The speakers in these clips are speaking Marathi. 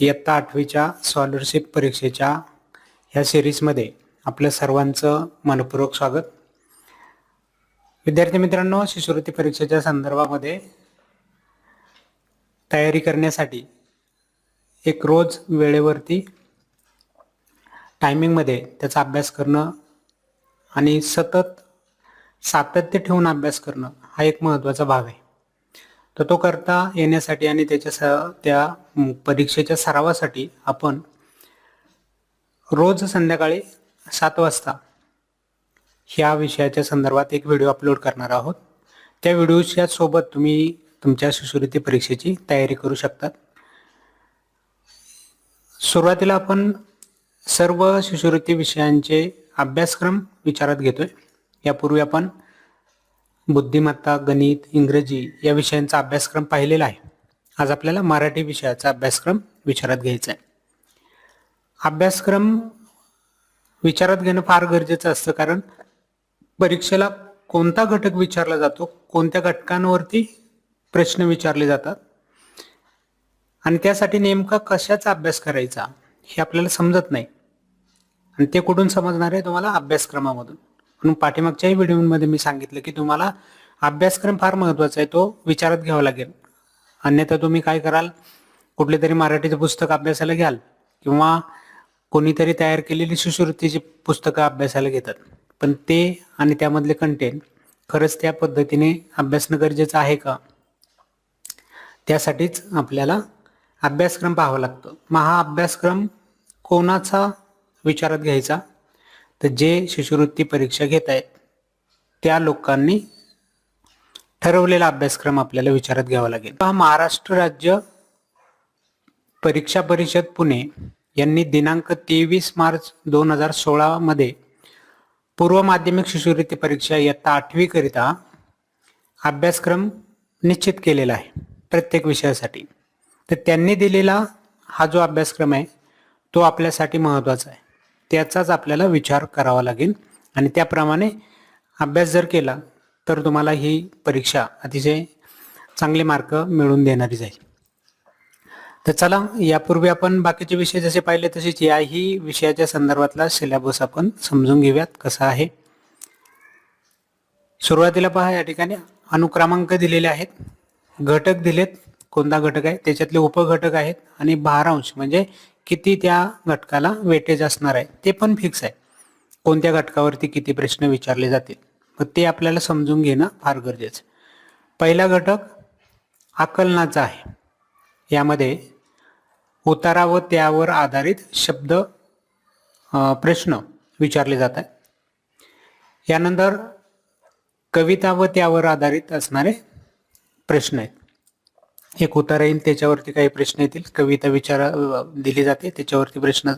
इयत्ता आठवीच्या स्कॉलरशिप परीक्षेच्या ह्या सिरीजमध्ये आपलं सर्वांचं मनपूर्वक स्वागत. विद्यार्थी मित्रांनो शिष्यवृत्ती परीक्षेच्या संदर्भामध्ये तयारी करण्यासाठी एक रोज वेळेवरती टायमिंगमध्ये त्याचा अभ्यास करणं आणि सतत सातत्य ठेवून अभ्यास करणं हा एक महत्त्वाचा भाग आहे. तर तो करता येण्यासाठी आणि त्याच्या स त्या परीक्षेच्या सरावासाठी आपण रोज संध्याकाळी सात वाजता ह्या विषयाच्या संदर्भात एक व्हिडिओ अपलोड करणार आहोत. त्या व्हिडिओच्या सोबत तुम्ही तुमच्या शिष्यवृत्ती परीक्षेची तयारी करू शकतात. सुरुवातीला आपण सर्व शिष्यवृत्ती विषयांचे अभ्यासक्रम विचारात घेतोय. यापूर्वी आपण बुद्धिमत्ता गणित इंग्रजी या विषयांचा अभ्यासक्रम पाहिलेला आहे. आज आपल्याला मराठी विषयाचा अभ्यासक्रम विचारात घ्यायचा आहे. अभ्यासक्रम विचारात घेणं फार गरजेचं असतं कारण परीक्षेला कोणता घटक विचारला जातो कोणत्या घटकांवरती प्रश्न विचारले जातात आणि त्यासाठी नेमका कशाचा अभ्यास करायचा हे आपल्याला समजत नाही. आणि ते कुठून समजणार आहे तुम्हाला अभ्यासक्रमामधून. म्हणून पाठीमागच्याही व्हिडिओमध्ये मी सांगितलं की तुम्हाला अभ्यासक्रम फार महत्त्वाचा आहे तो विचारात घ्यावा लागेल. अन्यथा तुम्ही काय कराल कुठले तरी मराठीचं पुस्तक अभ्यासाला घ्याल किंवा कोणीतरी तयार केलेली शिष्यवृत्तीची पुस्तकं अभ्यासाला घेतात. पण ते आणि त्यामधले कंटेंट खरंच त्या पद्धतीने अभ्यासणं गरजेचं आहे का? त्यासाठीच आपल्याला अभ्यासक्रम पाहावा लागतो. मग हा अभ्यासक्रम कोणाचा विचारात घ्यायचा? तर जे शिष्यवृत्ती परीक्षा घेत आहेत त्या लोकांनी ठरवलेला अभ्यासक्रम आपल्याला विचारात घ्यावा लागेल. हा महाराष्ट्र राज्य परीक्षा परिषद पुणे यांनी दिनांक तेवीस मार्च दोन हजार सोळामध्ये पूर्व माध्यमिक शिष्यवृत्ती परीक्षा इयत्ता आठवीकरिता अभ्यासक्रम निश्चित केलेला आहे प्रत्येक विषयासाठी. तर त्यांनी दिलेला हा जो अभ्यासक्रम आहे तो आपल्यासाठी महत्त्वाचा आहे. त्याचाच आपल्याला विचार करावा लागेल. आणि त्याप्रमाणे अभ्यास जर केला तर तुम्हाला ही परीक्षा अतिशय चांगले मार्क मिळवून देणारी जाईल. तर चला यापूर्वी आपण बाकीचे विषय जसे पाहिले तसेच याही विषयाच्या संदर्भातला सिलेबस आपण समजून घेऊयात कसा आहे. सुरुवातीला पहा या ठिकाणी अनुक्रमांक दिलेले आहेत. घटक दिलेत. कोणता घटक आहे? त्याच्यातले उपघटक आहेत. आणि भारांश म्हणजे किती त्या घटकाला वेटेज असणार आहे ते पण फिक्स आहे. कोणत्या घटकावरती किती प्रश्न विचारले जातील मग ते आपल्याला समजून घेणं फार गरजेचं पहिला घटक आकलनाचा आहे. यामध्ये उतारा व त्यावर आधारित शब्द प्रश्न विचारले जात आहेत. यानंतर कविता व त्यावर आधारित असणारे प्रश्न आहेत. एक उतारा येईल त्याच्यावरती काही प्रश्न येतील. कविता विचार दिली जाते त्याच्यावरती प्रश्न.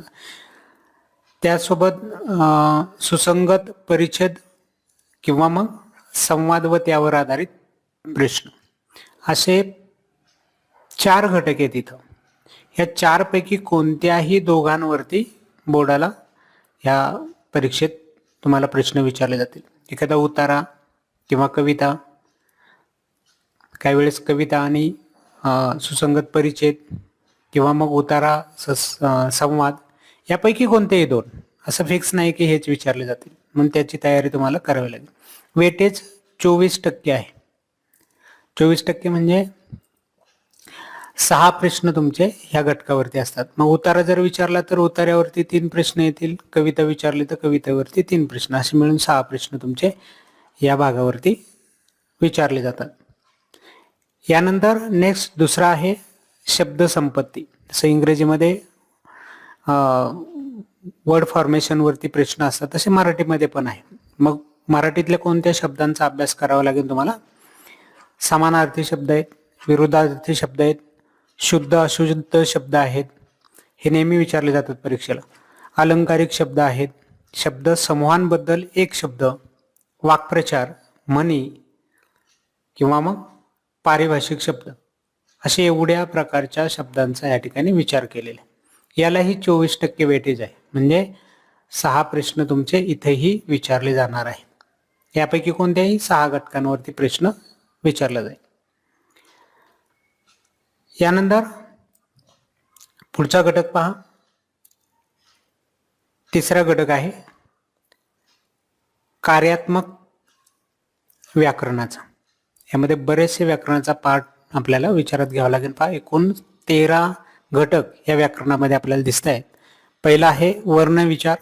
त्यासोबत सुसंगत परिच्छेद किंवा मग संवाद व त्यावर आधारित प्रश्न. असे चार घटक आहेत इथं. या चारपैकी कोणत्याही दोघांवरती बोर्डाला ह्या परीक्षेत तुम्हाला प्रश्न विचारले जातील. एखादा उतारा किंवा कविता. काही वेळेस कविता आणि सुसंगत परिच्छेद किंवा मग उतारा संवाद यापैकी कोणतेही दोन. असं फिक्स नाही की हेच विचारले जातील. म्हणून त्याची तयारी तुम्हाला करावी लागेल. वेटेज चोवीस टक्के आहे. चोवीस टक्के म्हणजे सहा प्रश्न तुमचे ह्या घटकावरती असतात. मग उतारा जर विचारला तर उतार्यावरती तीन प्रश्न येतील. कविता विचारली तर कवितेवरती तीन प्रश्न. असे मिळून सहा प्रश्न तुमचे या भागावरती विचारले जातात. यानंतर नेक्स्ट दुसरा आहे शब्दसंपत्ती. जसं इंग्रजीमध्ये वर्ड फॉर्मेशनवरती प्रश्न असतात तसे मराठीमध्ये पण आहे मग मराठीतल्या कोणत्या शब्दांचा अभ्यास करावा लागेल तुम्हाला? समानार्थी शब्द आहेत विरुद्धार्थी शब्द आहेत शुद्ध अशुद्ध शब्द आहेत हे नेहमी विचारले जातात परीक्षेला. अलंकारिक शब्द आहेत शब्द समूहांबद्दल एक शब्द वाक्प्रचार म्हणी किंवा मग पारिभाषिक शब्द. असे एवढ्या प्रकारच्या शब्दांचा या ठिकाणी विचार केलेला आहे. यालाही चोवीस टक्के वेटेज आहे. म्हणजे सहा प्रश्न तुमचे इथेही विचारले जाणार आहेत. यापैकी कोणत्याही सहा घटकांवरती प्रश्न विचारला जाईल. यानंतर पुढचा घटक पहा. तिसरा घटक आहे कार्यात्मक व्याकरणाचा. यामध्ये बरेचसे व्याकरणाचा पार्ट आपल्याला विचारात घ्यावा लागेल. पहा एकूण तेरा घटक या व्याकरणामध्ये आपल्याला दिसत आहेत पहिला आहे वर्ण विचार.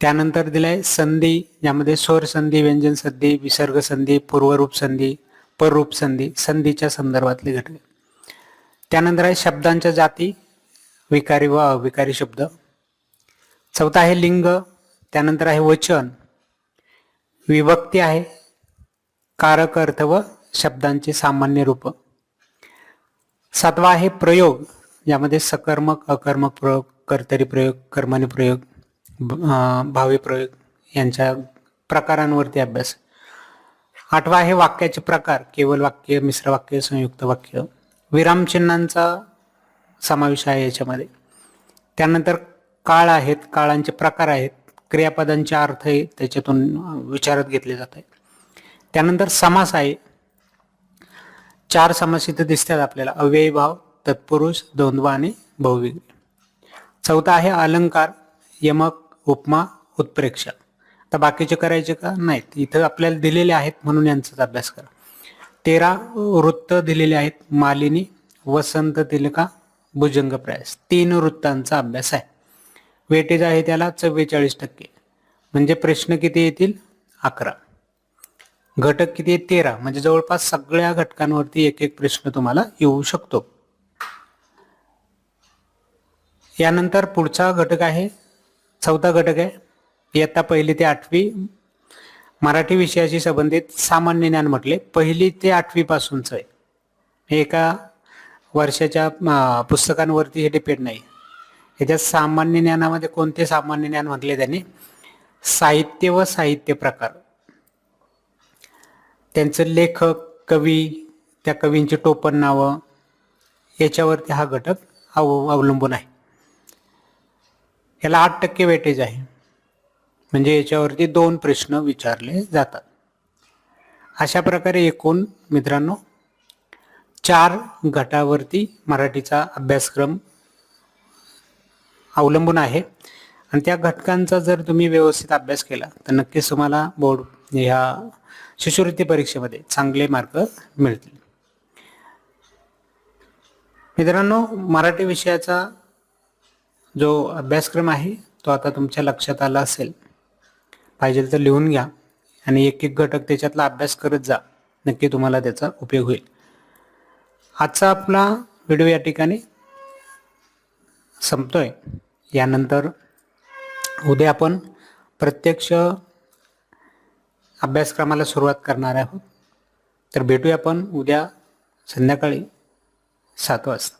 त्यानंतर दिलाय संधी ज्यामध्ये स्वर संधी व्यंजन संधी विसर्ग संधी पूर्वरूप संधी पररूप संधी संधीच्या संदर्भातले घटक. त्यानंतर आहे शब्दांच्या जाती विकारी व अविकारी शब्द. चौथा आहे लिंग. त्यानंतर आहे वचन. विभक्ती आहे कारक अर्थ व शब्दांचे सामान्य रूप. सातवा आहे प्रयोग यामध्ये सकर्मक अकर्मक प्रयोग कर्तरी प्रयोग कर्मणी प्रयोग भावी प्रयोग यांच्या प्रकारांवरती अभ्यास. आठवा आहे वाक्याचे प्रकार केवळ वाक्य मिश्र वाक्य संयुक्त वाक्य. विरामचिन्हांचा समावेश आहे याच्यामध्ये. त्यानंतर काळ आहेत काळांचे प्रकार आहेत क्रियापदांचे अर्थ त्याच्यातून विचारात घेतले जात आहेत. त्यानंतर समास आहे. चार समास इथं दिसतात आपल्याला. अव्ययी भाव तत्पुरुष द्वंद्व आणि बहुविग्री चौथा आहे अलंकार यमक उपमा उत्प्रेक्षा. आता बाकीचे करायचे का? नाहीत. इथं आपल्याला दिलेले आहेत म्हणून यांचाच अभ्यास करा. तेरा वृत्त दिलेले आहेत. मालिनी वसंत तिलका भुजंग प्रयास. तीन वृत्तांचा अभ्यास आहे. वेटेज आहे त्याला चव्वेचाळीस टक्के. म्हणजे प्रश्न किती येतील? अकरा. घटक किती आहे तेरा. म्हणजे जवळपास सगळ्या घटकांवरती एक एक प्रश्न तुम्हाला येऊ शकतो. यानंतर पुढचा घटक आहे. चौथा घटक आहे. इयत्ता पहिली ते आठवी. मराठी विषयाशी संबंधित सामान्य ज्ञान म्हटले. पहिली ते आठवीपासूनचं आहे. हे एका वर्षाच्या पुस्तकांवरती हे डिपेंड नाही. याच्यात सामान्य ज्ञानामध्ये कोणते सामान्य ज्ञान म्हटले त्यांनी? साहित्य व साहित्य प्रकार. त्यांचं लेखक कवी त्या कवींची टोपण नावं याच्यावरती हा घटक अव अवलंबून आहे. याला आठ टक्के वेटेज आहे. म्हणजे याच्यावरती दोन प्रश्न विचारले जातात. अशा प्रकारे एकूण मित्रांनो चार गटावरती मराठीचा अभ्यासक्रम अवलंबून आहे. आणि त्या घटकांचा जर तुम्ही व्यवस्थित अभ्यास केला तर नक्कीच तुम्हाला बोर्ड ह्या शिष्यवृत्ती परीक्षेमध्ये चांगले मार्क मिळतील. मित्रांनो मराठी विषयाचा जो अभ्यासक्रम आहे तो आता तुमच्या लक्षात आला असेल. पाहिजे तर लिहून घ्या आणि एक एक घटक त्याच्यातला अभ्यास करत जा. नक्की तुम्हाला त्याचा उपयोग होईल. आजचा आपला व्हिडिओ या ठिकाणी संपतोय. यानंतर उद्या आपण प्रत्यक्ष अभ्यासक्रमाला सुरुवात करणार आहोत. तर भेटूया आपण उद्या संध्याकाळी सात वाजता.